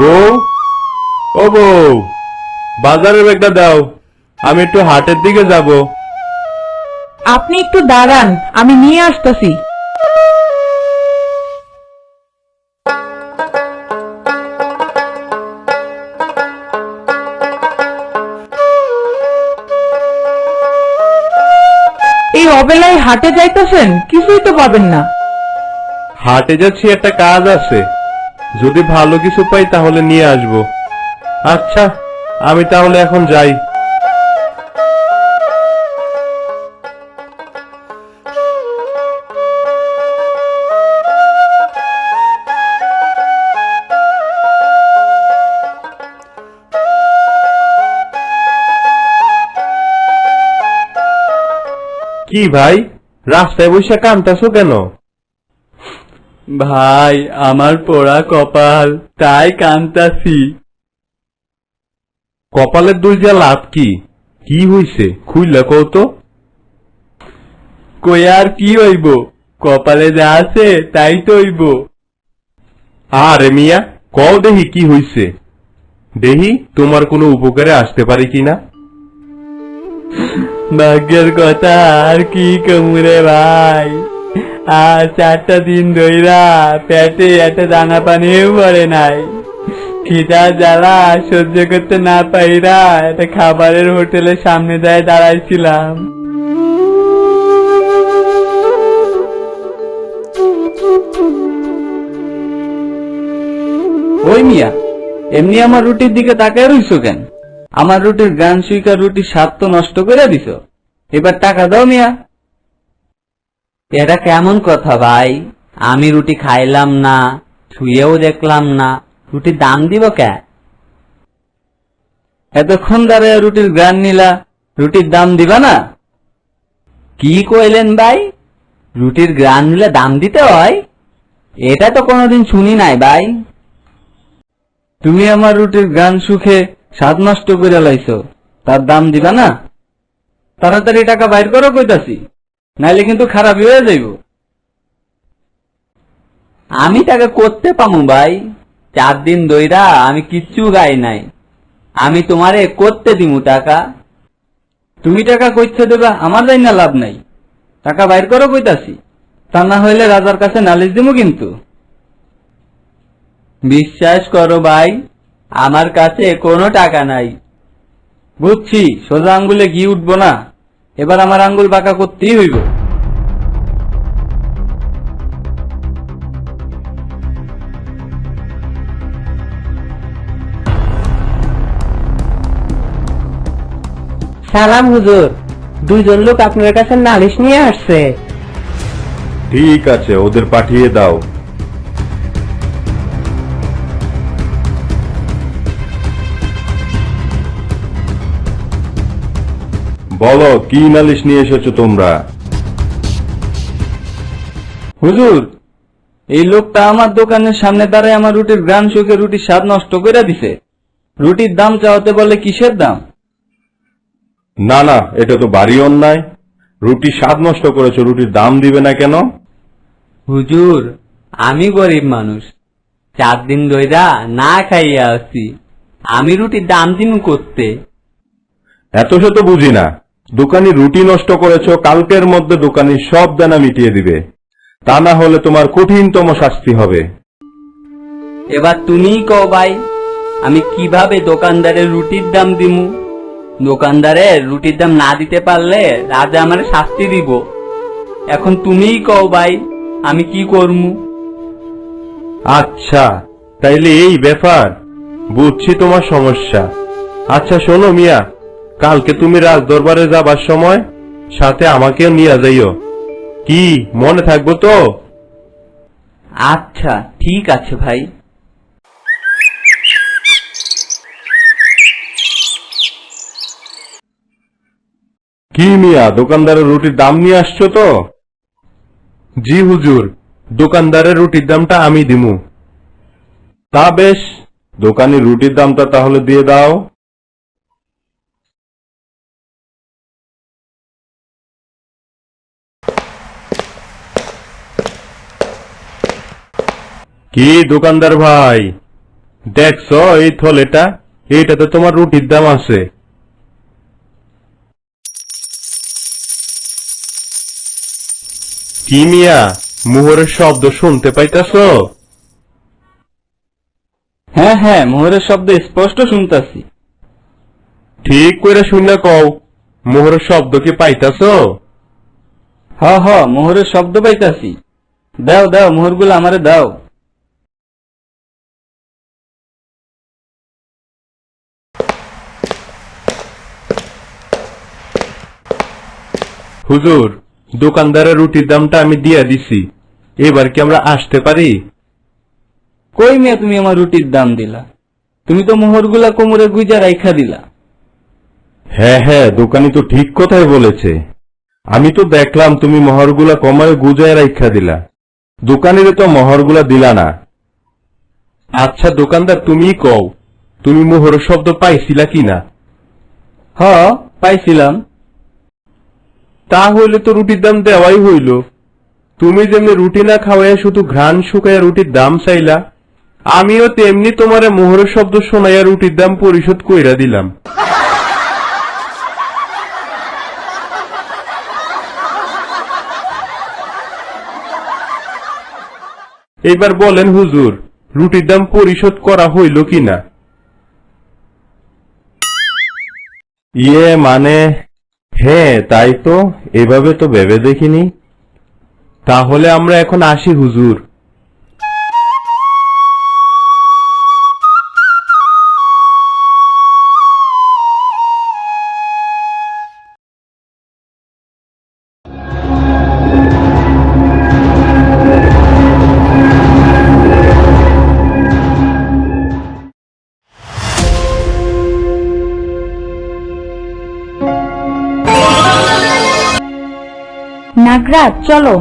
বউ? ও বউ বাজারের ব্যাগটা দাও আমি একটু হাটের দিকে যাব। আপনি একটু দাঁড়ান আমি নিয়ে আসতেছি। এই অবেলায় হাটে যাইতেছেন? কিছুই তো পাবেন না। হাটে যাচ্ছি একটা কাজ আছে। যদি ভালো কিছু পাই তাহলে নিয়ে আসব। আচ্ছা আমি তাহলে এখন যাই। কি ভাই? রাস্তায় বসে কানতেছো কেন? ভাই আমার পোড়া কপাল তাই কান্তাছি। কপালের দুই যা লাভ কি? কি হইছে? খুইলা কও তো। কই আর কি হইব? কপালে যা আছে তাই তো হইব আরে মিয়া কও দেহি কি হইছে? দেহি তোমার কোনো উপকারে আসতে পারি কিনা? ভাগ্যের কথা আর কি কমুরে ভাই? আর চারটা দিন ধইরা পেটে একটা দানা পানিও পড়ে নাই। খিদা জ্বালা সহ্য করতে না পাইরা একটা খাবারের হোটেলের সামনে যায় দাঁড়াইছিলাম। ওই মিয়া, এমনি আমার রুটির দিকে তাকায় রইছো কেন? আমার রুটির গান সুইকার রুটির স্বাদ তো নষ্ট করে দিছ। এবার টাকা দাও মিয়া। এটা কেমন কথা ভাই? আমি রুটি খাইলাম না ছুঁয়েও দেখলাম না। রুটির দাম দিব কে? এতক্ষণ দাঁড়ায় রুটির গান নিলা, রুটির দাম দিবা না? কি কইলেন ভাই? রুটির গ্রান নিলে দাম দিতে হয়? এটা তো কোনোদিন শুনি নাই ভাই। তুমি আমার রুটির গান সুখে স্বাদ নষ্ট করে লাইছো, তার দাম দিবা না? তাড়াতাড়ি টাকা বাইর করো কইতাছি। নাইলে কিন্তু খারাপ হয়ে যাইব। আমি তাকে করতে পামু ভাই। চার দিন দইরা আমি কিচ্ছু গাই নাই। আমি তোমারে করতে দিমু টাকা। তুমি টাকা কইতে দেবা, আমার যাই না লাভ নাই। টাকা বাইর করো কইতাছি। তা না হইলে রাজার কাছে নালিশ দিমু কিন্তু। বিশ্বাস করো ভাই, আমার কাছে কোনো টাকা নাই। বুঝছি, সোজা আঙ্গুলে গিয়ে উঠবো না। এবার আমার আঙ্গুল বাঁকা করতেই হইব। সালাম হুজুর দুইজন লোক আপনার কাছে নালিশ নিয়ে আসছে। ঠিক আছে ওদের পাঠিয়ে দাও। বলো কি নালিশ নিয়ে এসেছ তোমরা? হুজুর এই লোকটা আমার দোকানের সামনে দাঁড়ায় আমার রুটির গ্রাম শুকে রুটির স্বাদ নষ্ট করে দিছে। রুটির দাম চাওয়াতে বলে কিসের দাম? না না এটা তো বাড়ি অন্যায়। রুটি স্বাদ নষ্ট করেছ রুটির দাম দিবে না কেন? হুজুর আমি গরিব মানুষ। চার দিন ধইরা না খাইয়া আছি আমি রুটির দাম দিন করতে। এত শত বুঝি না। দোকানি রুটি নষ্ট করেছ কালকের মধ্যে দোকানি সব দানা মিটিয়ে দিবে। তা না হলে তোমার কঠিনতম শাস্তি হবে। এবার তুমিই কও ভাই আমি কীভাবে দোকানদারের রুটির দাম দিমু? দোকানদারের রুটির দাম না দিতে পারলে রাজা আমার শাস্তি দিব। এখন তুমিই কও ভাই আমি কি করমু? আচ্ছা তাইলে এই ব্যাপার। বুঝছি তোমার সমস্যা। আচ্ছা শোনো মিয়া কালকে তুমি রাজ দরবারে যাবার সময় সাথে আমাকেও নিয়ে যাইও। কি মনে থাকব তো? আচ্ছা ঠিক আছে ভাই। কি মিয়া দোকানদারের রুটির দাম নিয়ে আসছো তো? জি হুজুর দোকানদারের রুটির দামটা আমি দিমু। তা বেশ দোকানি রুটির দামটা তাহলে দিয়ে দাও। কি দোকানদার ভাই? দেখছ এই থলেটা? এইটাতে তোমার রুটির দাম আছে। কি মিয়া মোহরের শব্দ শুনতে পাইতাছো? হ্যাঁ হ্যাঁ মোহরের শব্দ স্পষ্ট শুনতাছি। ঠিক করে শুনে কও মোহরের শব্দ কি পাইতাছো? হ হ মোহরের শব্দ পাইতাছি। দাও দাও মোহরগুলো আমারে দাও। হুজুর দোকানদারের রুটির দামটা আমি দিয়া দিছি। এবার কি আমরা আসতে পারি? কই মেয়ে তুমি আমার রুটির দাম দিলা? তুমি তো মোহরগুলা কোমরে গুজা রাইখা দিলা। হ্যাঁ হ্যাঁ দোকানি তো ঠিক কথাই বলেছে। আমি তো দেখলাম তুমি মহরগুলা কমায় গুজায় রাইখা দিলা। দোকানিরে তো মহরগুলা দিলা না। আচ্ছা দোকানদার তুমি কও তুমি মোহর শব্দ পাইছিলা কিনা? হ পাইছিলাম। তা হইলে তো রুটির দাম দেওয়াই হইল। তুমি যেমনি রুটি না খাওয়াইয়া শুধু ঘ্রাণ শুকাইয়া রুটির দাম চাইলা, আমিও তেমনি তোমারে মোহরের শব্দ শোনাইয়া রুটির দাম পরিশোধ কইরা দিলাম। এইবার বলেন হুজুর, রুটির দাম পরিশোধ করা হইল কিনা? ইয়ে মানে হ্যাঁ তাই তো এভাবে তো ভেবে দেখিনি। তাহলে আমরা এখন আসি হুজুর। নাগরাজ চলো।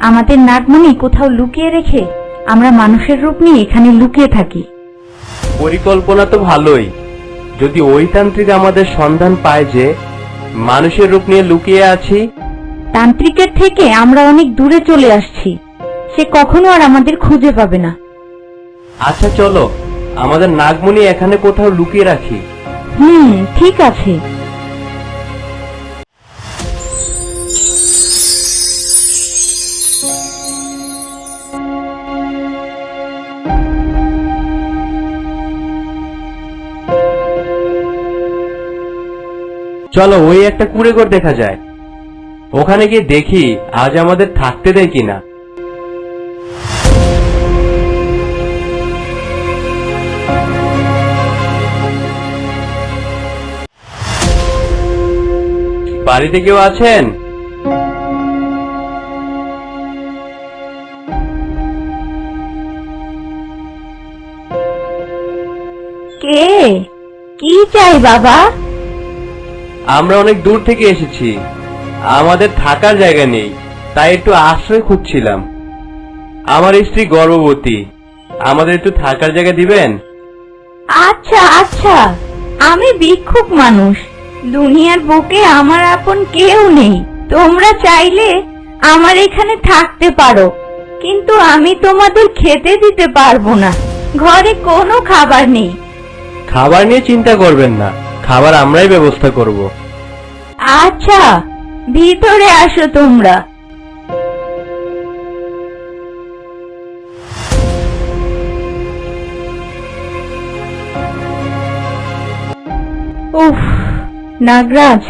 আমাদের নাগমণি কোথাও লুকিয়ে রেখে আমরা মানুষের রূপ নিয়ে এখানে লুকিয়ে থাকি। পরিকল্পনা তো ভালোই। যদি ওই তান্ত্রিক আমাদের সন্ধান পায় যে মানুষের রূপ নিয়ে লুকিয়ে আছি? তান্ত্রিকের থেকে আমরা অনেক দূরে চলে আসছি। সে কখনো আর আমাদের খুঁজে পাবে না। আচ্ছা চলো। আমাদের নাগমণি এখানে কোথাও লুকিয়ে রাখি। হুম ঠিক আছে। চলো ওই একটা কুড়ে ঘর দেখা যায়। ওখানে গিয়ে দেখি আজ আমাদের থাকতে দেয় কিনা। বাড়িতে কেউ আছেন? কে? কি চাই বাবা? আমরা অনেক দূর থেকে এসেছি। আমাদের থাকার জায়গা নেই তাই একটু আশ্রয় খুঁজছিলাম। আমার স্ত্রী গর্ভবতী আমাদের একটু থাকার জায়গা দিবেন? আচ্ছা আচ্ছা আমি ভিক্ষুক মানুষ দুনিয়ার বুকে আমার আপন কেউ নেই। তোমরা চাইলে আমার এখানে থাকতে পারো কিন্তু আমি তোমাদের খেতে দিতে পারব না। ঘরে কোনো খাবার নেই। খাবার নিয়ে চিন্তা করবেন না খাবার আমরাই ব্যবস্থা করব। আচ্ছা ভিতরে আসো তোমরা। উফ, নাগরাজ,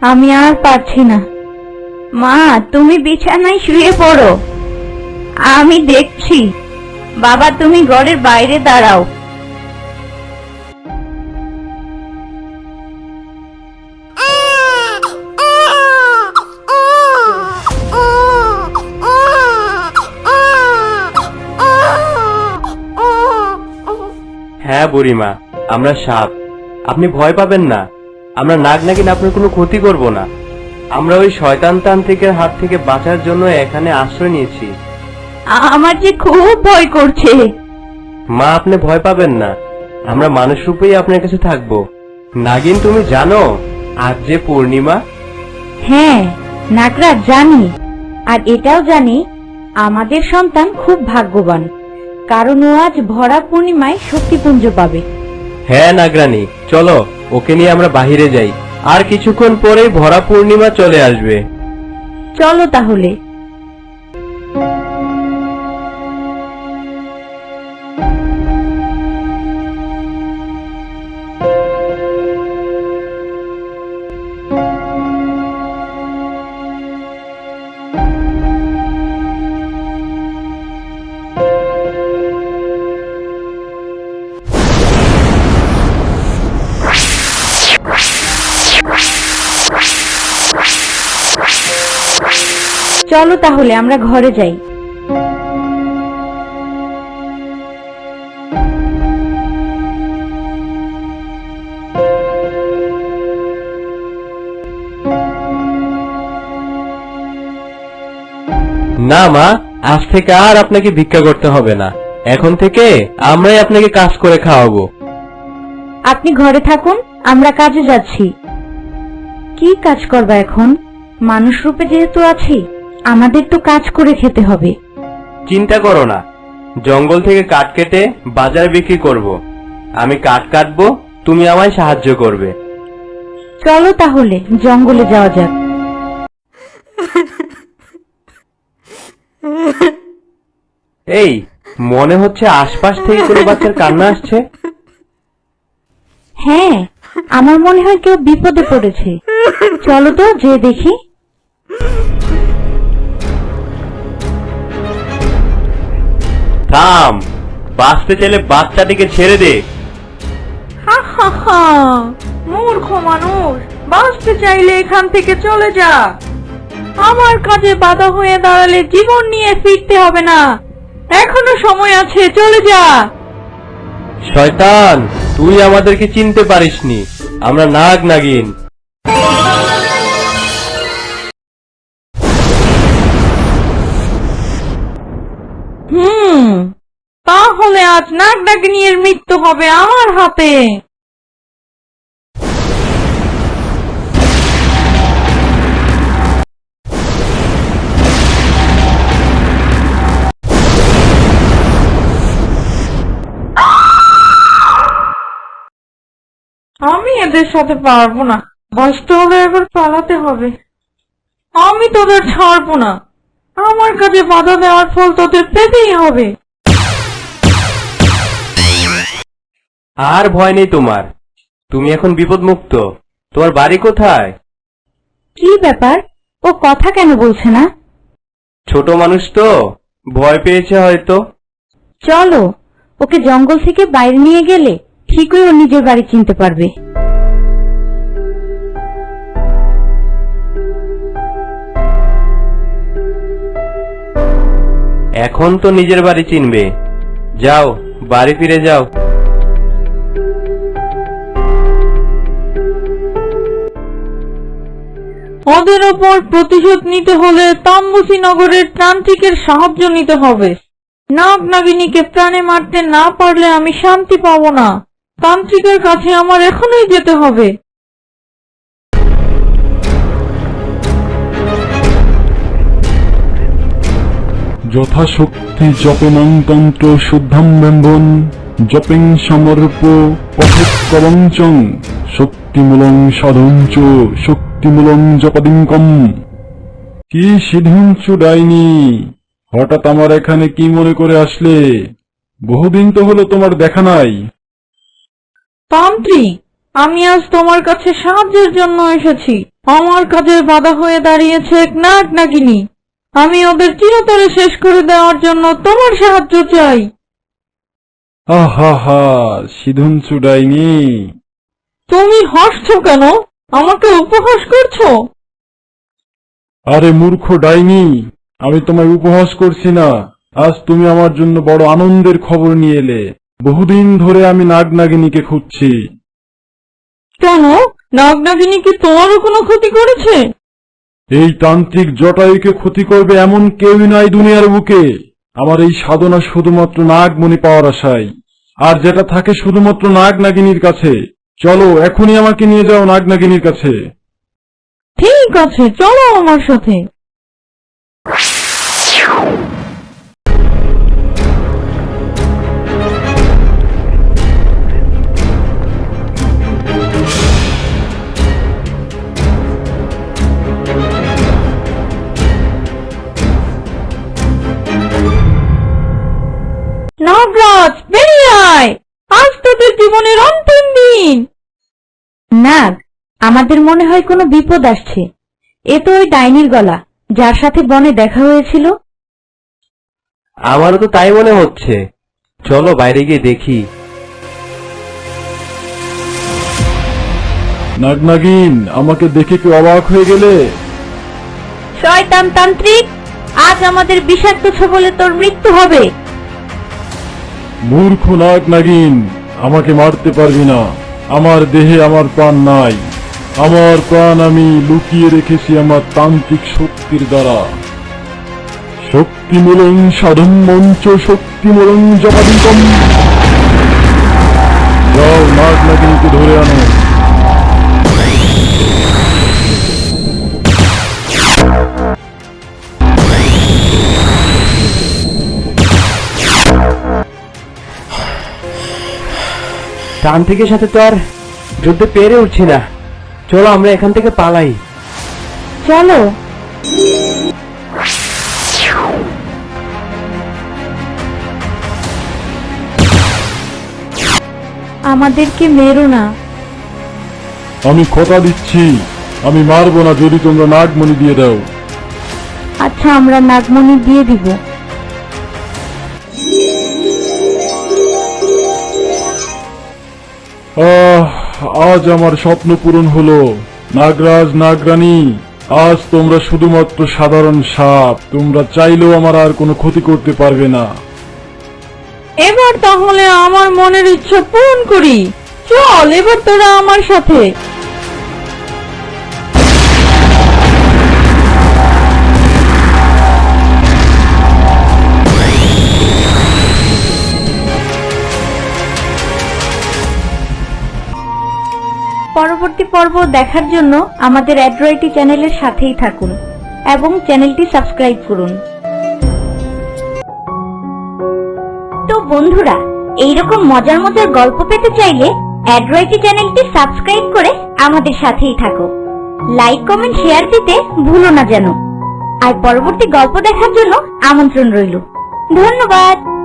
আমি আর পারছি না। মা, তুমি বিছানায় শুয়ে পড়ো। আমি দেখছি। বাবা, তুমি ঘরের বাইরে দাঁড়াও। বুড়িমা আমরা সাপ। আপনি ভয় পাবেন না। আমরা নাগ নাকি আপনার কোনো ক্ষতি করব না। আমরা ওই শয়তান তান্ত্রিকের হাত থেকে বাঁচার জন্য এখানে আশ্রয় নিয়েছি। আমার যে খুব ভয় করছে। মা আপনি ভয় পাবেন না। আমরা মানুষ রূপেই আপনার কাছে থাকব। নাগিন তুমি জানো আজ যে পূর্ণিমা? হ্যাঁ নাগরাজ জানি। আর এটাও জানি আমাদের সন্তান খুব ভাগ্যবান। কারণ ও আজ ভরা পূর্ণিমায় শক্তিপুঞ্জ পাবে। হ্যাঁ নাগরানি চলো ওকে নিয়ে আমরা বাহিরে যাই। আর কিছুক্ষণ পরেই ভরা পূর্ণিমা চলে আসবে। চলো তাহলে। চলো তাহলে আমরা ঘরে যাই। না মা আজ থেকে আর আপনাকে ভিক্ষা করতে হবে না। এখন থেকে আমরাই আপনাকে কাজ করে খাওয়াবো। আপনি ঘরে থাকুন আমরা কাজে যাচ্ছি। কি কাজ করবা এখন? মানুষ রূপে যেহেতু আছি। আমাদের তো কাজ করে খেতে হবে। চিন্তা করো না। জঙ্গল থেকে কাঠ কেটে বাজারে বিক্রি করব। আমি কাঠ কাটবো তুমি আমায় সাহায্য করবে। চলো তাহলে জঙ্গলে যাওয়া যাক। এই মনে হচ্ছে আশপাশ থেকে কোনো বাচ্চার কান্না আসছে। হ্যাঁ আমার মনে হয় কেউ বিপদে পড়েছে। চলো তো যে দেখি। থাম। বাঁচতে চাইলে বাচ্চাটিকে ছেড়ে দে। হা হা হা। মূর্খ মানুষ বাঁচতে চাইলে এখান থেকে চলে যা। আমার কাজে বাধা হয়ে দাঁড়ালে জীবন নিয়ে ফিরতে হবে না। এখনও সময় আছে চলে যা। শয়তান তুই আমাদেরকে চিনতে পারিসনি। আমরা নাগ নাগিন আজ নাক মৃত্যু হবে আমার হাতে। আমি এদের সাথে পারব না। বাঁচতে হলে এবার পালাতে হবে। আমি তোদের ছাড়বো না। আমার কাছে বাধা দেওয়ার ফল তোদের পেতেই হবে। আর ভয় নেই তোমার। তুমি এখন বিপদমুক্ত। তোমার বাড়ি কোথায়? কি ব্যাপার? ও কথা কেন বলছে না? ছোট মানুষ তো ভয় পেয়েছে হয়তো। চলো ওকে জঙ্গল থেকে বাইরে নিয়ে গেলে ঠিকই ও নিজের বাড়ি চিনতে পারবে। এখন তো নিজের বাড়ি চিনবে। যাও বাড়ি ফিরে যাও। ওদের ওপর প্রতিশোধ নিতে হলে তাম্বুসি নগরের তান্ত্রিকের সাহায্য নিতে হবে। নাগ নাগিনীকে প্রাণে মারতে না পারলে আমি শান্তি পাব না। তান্ত্রিকের কাছে আমার এখনই যেতে হবে। যথাশক্তি জপেমং তন্ত্র শুদ্ধাম ব্যম্বন জপেং সমর্প পথকবঞ্চং শক্তিমূলং সাধঞ্চ শক্তিমূলং জপদিঙ্কম কি সিদ্ধিঞ্চু ডাইনি? হঠাৎ আমার এখানে কি মনে করে আসলে? বহুদিন তো হলো তোমার দেখা নাই। তান্ত্রিক আমি আজ তোমার কাছে সাহায্যের জন্য এসেছি। আমার কাজের বাধা হয়ে দাঁড়িয়েছে এক নাগ নাগিনী আমি ওদের চিরতরে শেষ করে দেওয়ার জন্য তোমার সাহায্য চাই। আহা হা সিধুঞ্চু ডাইনি। তুমি হাসছো কেন? আমাকে উপহাস করছ? আরে মূর্খ ডাইনি আমি তোমায় উপহাস করছি না। আজ তুমি আমার জন্য বড় আনন্দের খবর নিয়ে এলে। বহুদিন ধরে আমি নাগ নাগিনীকে খুঁজছি। কেন? নাগ নাগিনী কি তোমারও কোনো ক্ষতি করেছে? এই তান্ত্রিক জটায়ুকে ক্ষতি করবে এমন কেউই নাই দুনিয়ার বুকে। আমার এই সাধনা শুধুমাত্র নাগমণি পাওয়ার আশায়। আর যেটা থাকে শুধুমাত্র নাগ নাগিনীর কাছে। চলো এখনই আমাকে নিয়ে যাও নাগনাগিনীর কাছে। ঠিক আছে চলো আমার সাথে। আমাদের মনে হয় কোনো বিপদ আসছে। এ তো ওই ডাইনির গলা যার সাথে বনে দেখা হয়েছিল। আমারও তো তাই মনে হচ্ছে। চলো বাইরে গিয়ে দেখি। নাগনাগিন আমাকে দেখে কি অবাক হয়ে গেলে? শয়তান তান্ত্রিক আজ আমাদের বিষাক্ত ছবলে তোর মৃত্যু হবে। মূর্খ নাগ নাগিন আমাকে মারতে পারবি না। আমার দেহে আমার প্রাণ নাই। আমার প্রাণ আমি লুকিয়ে রেখেছি আমার তান্ত্রিক শক্তির দ্বারা। শক্তিমূলং সাধন মঞ্চ শক্তিমূলং জপাদিকম যাও নাগ নাগিনকে ধরে আনো। তান্ত্রিকের সাথে তো আর যুদ্ধে পেরে উঠছি না। চলো আমরা এখান থেকে পালাই। চলো। আমাদেরকে মেরো না। আমি কথা দিচ্ছি। আমি মারবো না যদি তোমরা নাগমণি দিয়ে দাও। আচ্ছা আমরা নাগমণি দিয়ে দিব। আহ আজ আমার স্বপ্ন পূরণ হলো। নাগরাজ, নাগরানী, আজ তোমরা শুধুমাত্র সাধারণ সাপ। তোমরা চাইলেও আমার আর কোনো ক্ষতি করতে পারবে না। এবার তাহলে আমার মনের ইচ্ছা পূরণ করি। চল, এবার তোরা আমার সাথে। পরবর্তী পর্ব দেখার জন্য আমাদের অ্যাড্রয়েটি চ্যানেলের সাথেই থাকুন এবং চ্যানেলটি সাবস্ক্রাইব করুন। তো বন্ধুরা, এইরকম মজার মজার গল্প পেতে চাইলে অ্যাড্রয়েটি চ্যানেলটি সাবস্ক্রাইব করে আমাদের সাথেই থাকো। লাইক, কমেন্ট, শেয়ার দিতে ভুলো না যেন। আর পরবর্তী গল্প দেখার জন্য আমন্ত্রণ রইল। ধন্যবাদ!